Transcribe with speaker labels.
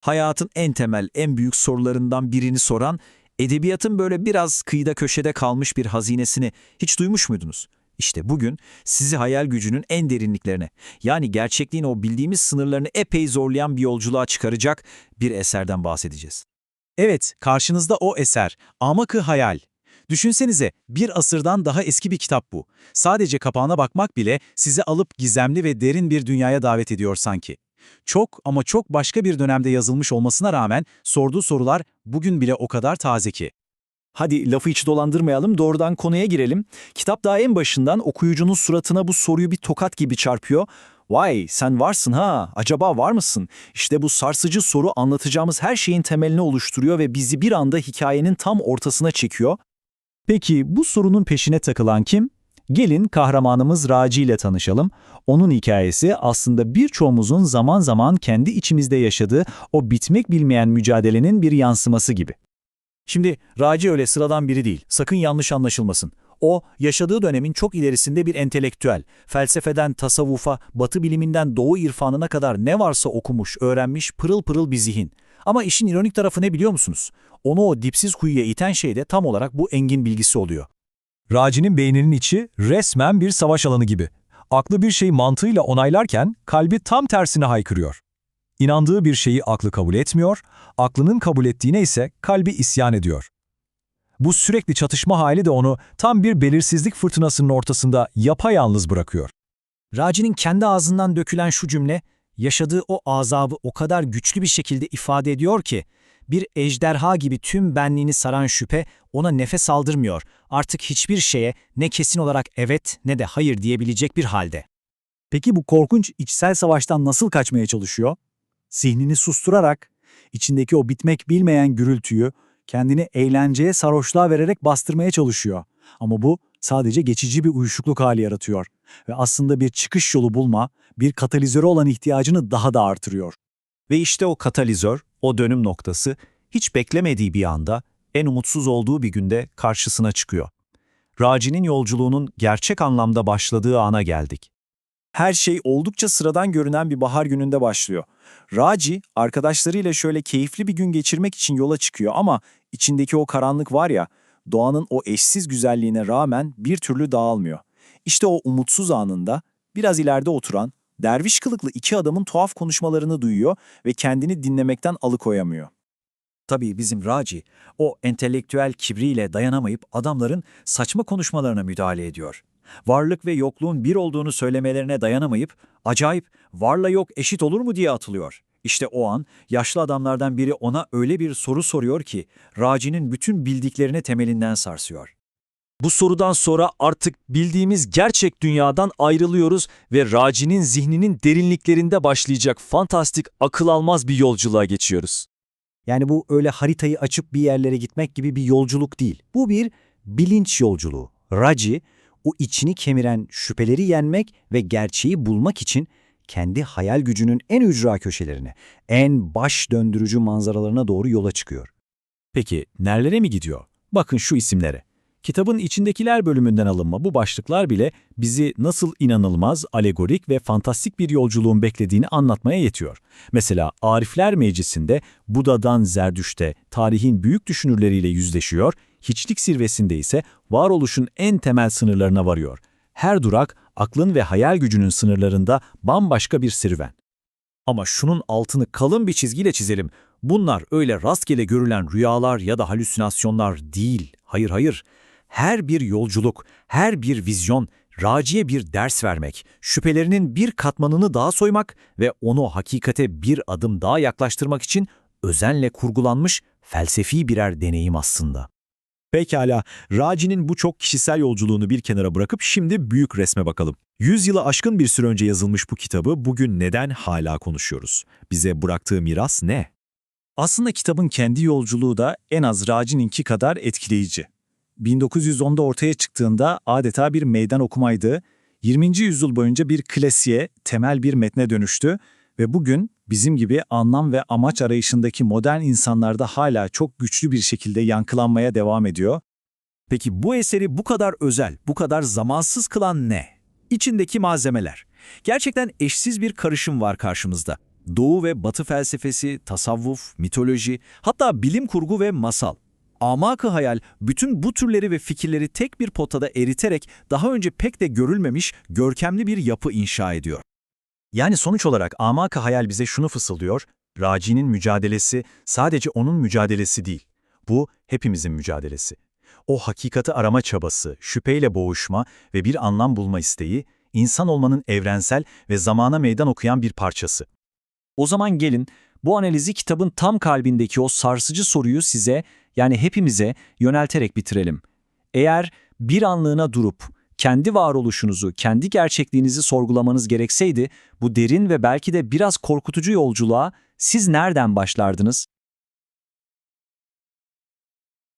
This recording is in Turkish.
Speaker 1: Hayatın en temel, en büyük sorularından birini soran, edebiyatın böyle biraz kıyıda köşede kalmış bir hazinesini hiç duymuş muydunuz? İşte bugün sizi hayal gücünün en derinliklerine, yani gerçekliğin o bildiğimiz sınırlarını epey zorlayan bir yolculuğa çıkaracak bir eserden bahsedeceğiz.
Speaker 2: Evet, karşınızda o eser, Amakı Hayal. Düşünsenize, bir asırdan daha eski bir kitap bu. Sadece kapağına bakmak bile sizi alıp gizemli ve derin bir dünyaya davet ediyor sanki. Çok ama çok başka bir dönemde yazılmış olmasına rağmen sorduğu sorular bugün bile o kadar taze ki.
Speaker 1: Hadi lafı hiç dolandırmayalım, doğrudan konuya girelim. Kitap daha en başından okuyucunun suratına bu soruyu bir tokat gibi çarpıyor. Vay sen varsın ha, acaba var mısın? İşte bu sarsıcı soru anlatacağımız her şeyin temelini oluşturuyor ve bizi bir anda hikayenin tam ortasına çekiyor.
Speaker 2: Peki bu sorunun peşine takılan kim? Gelin kahramanımız Raci ile tanışalım. Onun hikayesi aslında birçoğumuzun zaman zaman kendi içimizde yaşadığı o bitmek bilmeyen mücadelenin bir yansıması gibi.
Speaker 1: Şimdi Raci öyle sıradan biri değil, sakın yanlış anlaşılmasın. O, yaşadığı dönemin çok ilerisinde bir entelektüel, felsefeden tasavvufa, batı biliminden doğu irfanına kadar ne varsa okumuş, öğrenmiş, pırıl pırıl bir zihin. Ama işin ironik tarafı ne biliyor musunuz? Onu o dipsiz kuyuya iten şey de tam olarak bu engin bilgisi oluyor.
Speaker 3: Raci'nin beyninin içi resmen bir savaş alanı gibi. Aklı bir şeyi mantığıyla onaylarken kalbi tam tersine haykırıyor. İnandığı bir şeyi aklı kabul etmiyor, aklının kabul ettiğine ise kalbi isyan ediyor. Bu sürekli çatışma hali de onu tam bir belirsizlik fırtınasının ortasında yapayalnız bırakıyor.
Speaker 1: Raci'nin kendi ağzından dökülen şu cümle, yaşadığı o azabı o kadar güçlü bir şekilde ifade ediyor ki, bir ejderha gibi tüm benliğini saran şüphe ona nefes aldırmıyor. Artık hiçbir şeye ne kesin olarak evet ne de hayır diyebilecek bir halde.
Speaker 2: Peki bu korkunç içsel savaştan nasıl kaçmaya çalışıyor? Zihnini susturarak, içindeki o bitmek bilmeyen gürültüyü kendini eğlenceye, sarhoşluğa vererek bastırmaya çalışıyor. Ama bu sadece geçici bir uyuşukluk hali yaratıyor ve aslında bir çıkış yolu bulma, bir katalizöre olan ihtiyacını daha da artırıyor.
Speaker 1: Ve işte o katalizör, o dönüm noktası hiç beklemediği bir anda, en umutsuz olduğu bir günde karşısına çıkıyor. Raci'nin yolculuğunun gerçek anlamda başladığı ana geldik. Her şey oldukça sıradan görünen bir bahar gününde başlıyor. Raci, arkadaşlarıyla şöyle keyifli bir gün geçirmek için yola çıkıyor ama içindeki o karanlık var ya, doğanın o eşsiz güzelliğine rağmen bir türlü dağılmıyor. İşte o umutsuz anında biraz ileride oturan, derviş kılıklı iki adamın tuhaf konuşmalarını duyuyor ve kendini dinlemekten alıkoyamıyor. Tabii bizim Raci, o entelektüel kibriyle dayanamayıp adamların saçma konuşmalarına müdahale ediyor. Varlık ve yokluğun bir olduğunu söylemelerine dayanamayıp, acayip varla yok eşit olur mu diye atılıyor. İşte o an yaşlı adamlardan biri ona öyle bir soru soruyor ki, Raci'nin bütün bildiklerini temelinden sarsıyor. Bu sorudan sonra artık bildiğimiz gerçek dünyadan ayrılıyoruz ve Raci'nin zihninin derinliklerinde başlayacak fantastik, akıl almaz bir yolculuğa geçiyoruz.
Speaker 4: Yani bu öyle haritayı açıp bir yerlere gitmek gibi bir yolculuk değil. Bu bir bilinç yolculuğu. Raci, o içini kemiren şüpheleri yenmek ve gerçeği bulmak için kendi hayal gücünün en ücra köşelerine, en baş döndürücü manzaralarına doğru yola çıkıyor.
Speaker 2: Peki nerelere mi gidiyor? Bakın şu isimlere. Kitabın içindekiler bölümünden alınma bu başlıklar bile bizi nasıl inanılmaz, alegorik ve fantastik bir yolculuğun beklediğini anlatmaya yetiyor. Mesela Arifler Meclisi'nde Buda'dan Zerdüşt'e tarihin büyük düşünürleriyle yüzleşiyor, hiçlik zirvesinde ise varoluşun en temel sınırlarına varıyor. Her durak aklın ve hayal gücünün sınırlarında bambaşka bir serüven.
Speaker 1: Ama şunun altını kalın bir çizgiyle çizelim. Bunlar öyle rastgele görülen rüyalar ya da halüsinasyonlar değil. Hayır hayır. Her bir yolculuk, her bir vizyon, Raci'ye bir ders vermek, şüphelerinin bir katmanını daha soymak ve onu hakikate bir adım daha yaklaştırmak için özenle kurgulanmış felsefi birer deneyim aslında.
Speaker 2: Pekala, Raci'nin bu çok kişisel yolculuğunu bir kenara bırakıp şimdi büyük resme bakalım. Yüz yılı aşkın bir süre önce yazılmış bu kitabı bugün neden hala konuşuyoruz? Bize bıraktığı miras ne? Aslında kitabın kendi yolculuğu da en az Raci'ninki kadar etkileyici. 1910'da ortaya çıktığında adeta bir meydan okumaydı, 20. yüzyıl boyunca bir klasiğe, temel bir metne dönüştü ve bugün bizim gibi anlam ve amaç arayışındaki modern insanlarda hala çok güçlü bir şekilde yankılanmaya devam ediyor.
Speaker 1: Peki bu eseri bu kadar özel, bu kadar zamansız kılan ne? İçindeki malzemeler. Gerçekten eşsiz bir karışım var karşımızda.
Speaker 2: Doğu ve Batı felsefesi, tasavvuf, mitoloji, hatta bilim kurgu ve masal. Amak-ı hayal bütün bu türleri ve fikirleri tek bir potada eriterek daha önce pek de görülmemiş görkemli bir yapı inşa ediyor.
Speaker 1: Yani sonuç olarak amak hayal bize şunu fısıldıyor, Raci'nin mücadelesi sadece onun mücadelesi değil. Bu hepimizin mücadelesi. O hakikati arama çabası, şüpheyle boğuşma ve bir anlam bulma isteği, insan olmanın evrensel ve zamana meydan okuyan bir parçası. O zaman gelin bu analizi kitabın tam kalbindeki o sarsıcı soruyu size yani hepimize yönelterek bitirelim. Eğer bir anlığına durup kendi varoluşunuzu, kendi gerçekliğinizi sorgulamanız gerekseydi bu derin ve belki de biraz korkutucu yolculuğa siz nereden başlardınız?